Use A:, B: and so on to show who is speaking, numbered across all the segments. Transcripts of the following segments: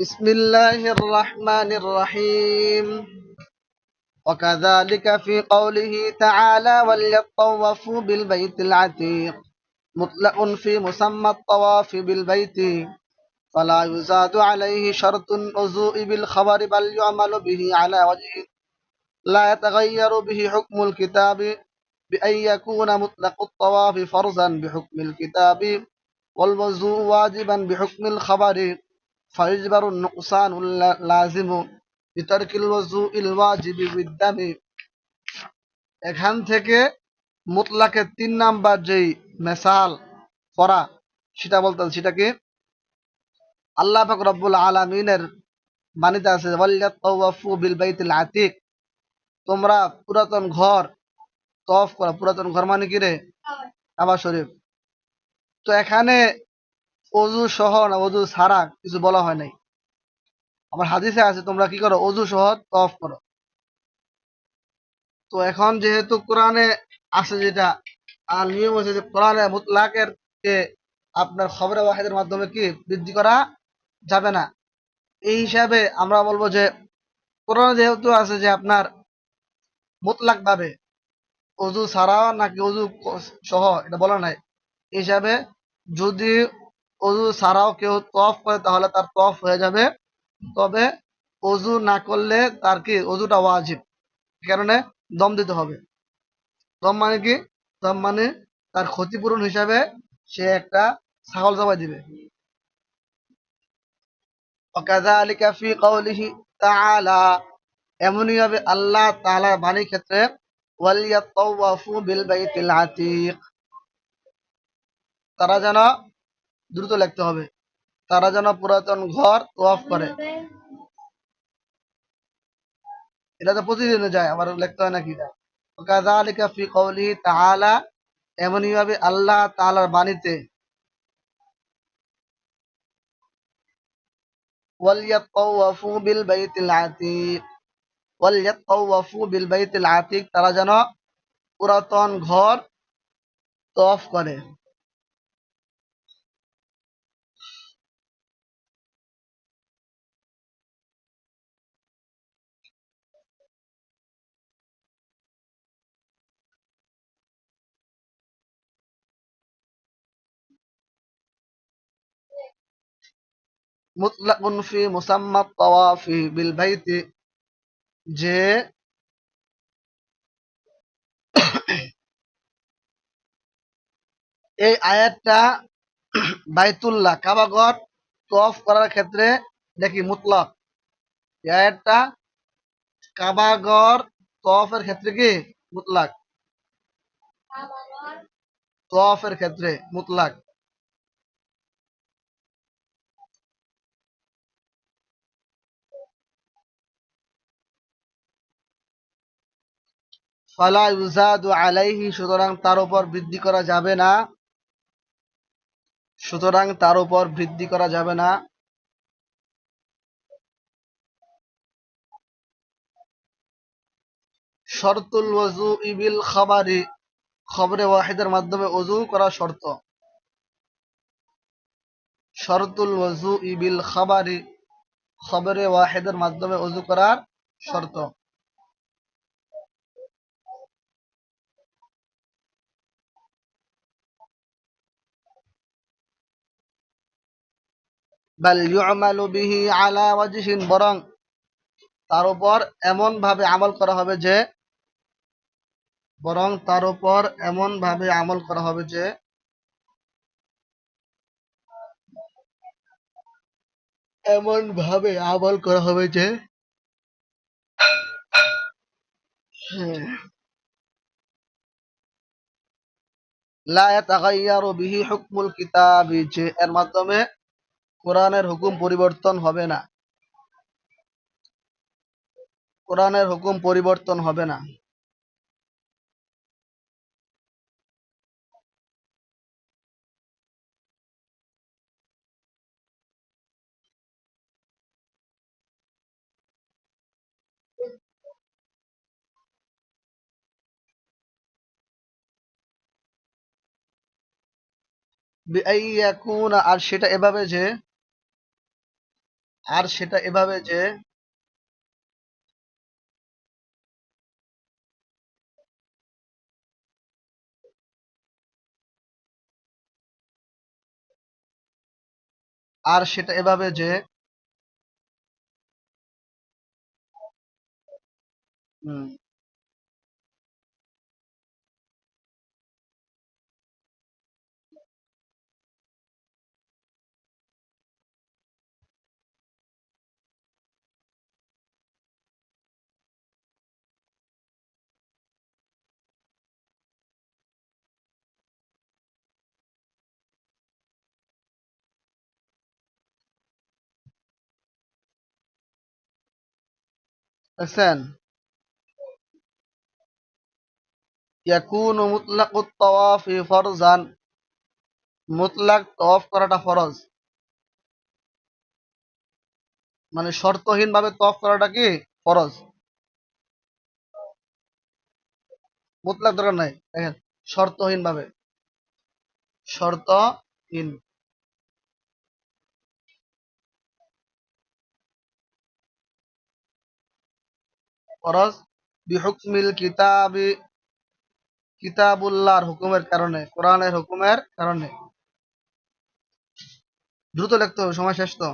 A: بسم الله الرحمن الرحيم. وكذلك في قوله تعالى وليطوفوا بالبيت العتيق مطلق في مسمى الطواف بالبيت. فلا يزاد عليه شرط الوضوء بالخبر بل يعمل به على وجه لا يتغير به حكم الكتاب. بأن يكون مطلق الطواف فرضا بحكم الكتاب والوضوء واجبا بحكم الخبر فيجبر النقصان اللازم بترك الوضوء الواجب بالدم এখান থেকে মুতলাকের তিন নাম্বার যেই মেসাল পড়া সেটা বলতে সেটা কি আল্লাহ পাক রব্বুল আলামিনের বাণীতে আছে ওয়াল্লাতাওয়াফু বিল বাইতিল আতিক তোমরা পুরাতন ঘর তফ করা, পুরাতন ঘর মানে কি রে? কাবা শরীফ। তো এখানে অজু সহ না, অজু ছাড়া কিছু বলা হয় নাই। আমার হাদিসে আছে, তোমরা কি করো, অজু সহ তফ করো। তো এখন যেহেতু কোরআনে আছে যেটা, আর নিয়ম হচ্ছে যে কোরআনে মুতলাকের কে আপনার খবরে ওয়াহিদের মাধ্যমে কি বৃদ্ধি করা যাবে না। এই হিসাবে আমরা বলব যে, কোরআনে যেহেতু আছে যে আপনার মুতলাক ভাবে অজু ছাড়া নাকি অজু সহ, এটা বলা নাই। হিসাবে যদি অজু ছাড়াও কেউ তফ করে, তাহলে তার তফ হয়ে যাবে। তবে অজু না করলে তার কি, অজুটা ওয়াজিব। কারণে দম দিতে হবে। দম মানে কি? দম মানে তার ক্ষতিপূরণ হিসাবে সে একটা ছাগল জবাই দিবে। এমনই হবে আল্লাহ তালা বাণীর ক্ষেত্রে ওয়ালিয়াতাওয়াফু তারা যেন দ্রুত লিখতে হবে। তারা যেন পুরাতন ঘর তোয়াফ করে। এটা তো প্রতিদিনে যায়, আবার লিখতে হয় নাকি কাযালিকা ফি কওলিহি তাআলা এমনই ভাবে আল্লাহ তাআলার বাণীতে ওয়ালিয়াতাওয়াফু বিল বাইতিল আতিক ওয়ালিয়াতাওয়াফু বিল বাইতিল আতিক তারা যেন পুরাতন ঘর তওয়াফ করে। মুতলাকুন ফি মুসাম্মা তাওয়াফি বিল বাইতি যে এই আয়াতটা বাইতুল্লাহ কাবাগর তফ করার ক্ষেত্রে দেখি মুতলাক এই আয়াতটা কাবাগর তফের ক্ষেত্রে কি মুতলাক তফের ক্ষেত্রে মুতলাক ফালা ইউজাদু আলাইহি, সুতরাং তার উপর বৃদ্ধি করা যাবে না। সুতরাং তার উপর বৃদ্ধি করা যাবে না। শর্তুল ওয়াজু ইবিল খাবারি, খবরে ওয়াহিদের মাধ্যমে ওযু করা শর্ত। শরতুল ওয়াজু ইবিল খাবারি, খবরে ওয়াহিদের মাধ্যমে ওযু করার শর্ত। বরং তার উপর এমন ভাবে আমল করা হবে যে, বরং তার উপর এমন ভাবে আমল করা হবে যে এমন ভাবে আমল করা হবে যে লা ইয়াতাগায়্যারু বিহি হুকমুল কিতাবি, যে এর মাধ্যমে কোরআনের হুকুম পরিবর্তন হবে না। কোরআনের হুকুম পরিবর্তন হবে না। আর সেটা এভাবে যে আর সেটা এভাবে যে আর সেটা এভাবে যে হুম। দেখছেন ইয়াকুনু মুতলাকুত তাওয়াফি ফরজান মুতলাক তওয়াফ করাটা ফরজ. মানে শর্তহীন ভাবে তওয়াফ করাটা কি? ফরজ. মুতলাক দরকার নাই। দেখেন শর্তহীন ভাবে শর্তহীন। ফরজ বিহুকমিল কিতাবি, কিতাবুল্লাহর হুকুমের কারণে, কোরআনের হুকুমের কারণে। দ্রুত লিখতে হবে, সময় শেষ তো?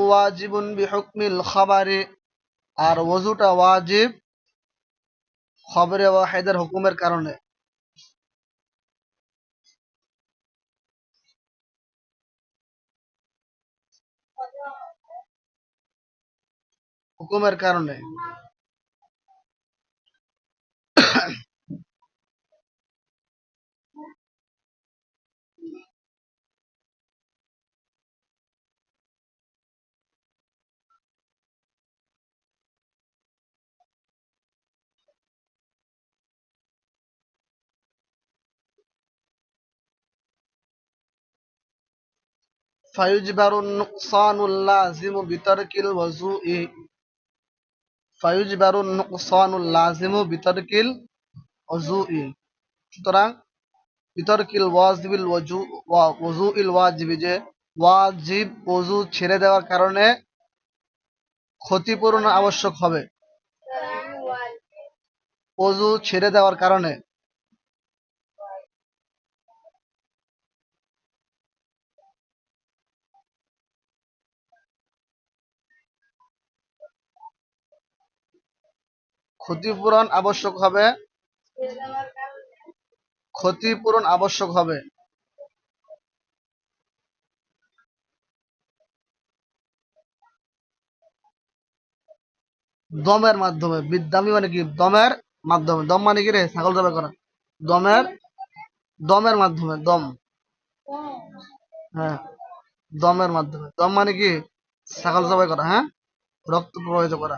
A: ওয়াজিবুন বিহুকমিল খাবারে, আর ওজুটা ওয়াজিব, খবরে ওয়াহিদের হুকুমের কারণে। হুকুমের কারণে فيجبر النقصان اللازم بترك الوضوء ফায়ুজবারুন নুকসানুল লাজিমু বিতরকিল অজুই সুতরাং বিতরকিল ওয়াজিবিল ওয়াজু ওয়াজুইল ওয়াজিবি যে ওয়াজিব ওযু ছেড়ে দেওয়ার কারণে ক্ষতিপূরণ আবশ্যক হবে। ওযু ছেড়ে দেওয়ার কারণে। ক্ষতিপূরণ আবশ্যক হবে। ক্ষতিপূরণ আবশ্যক হবে। দমের মাধ্যমে, বিদ্যামি মানে কি? দমের মাধ্যমে। দম মানে কি রে? ছাগল জবাই করা। দমের দমের মাধ্যমে, দম। হ্যাঁ দমের মাধ্যমে। দম মানে কি? ছাগল জবাই করা হ্যাঁ? রক্ত প্রবাহিত করা।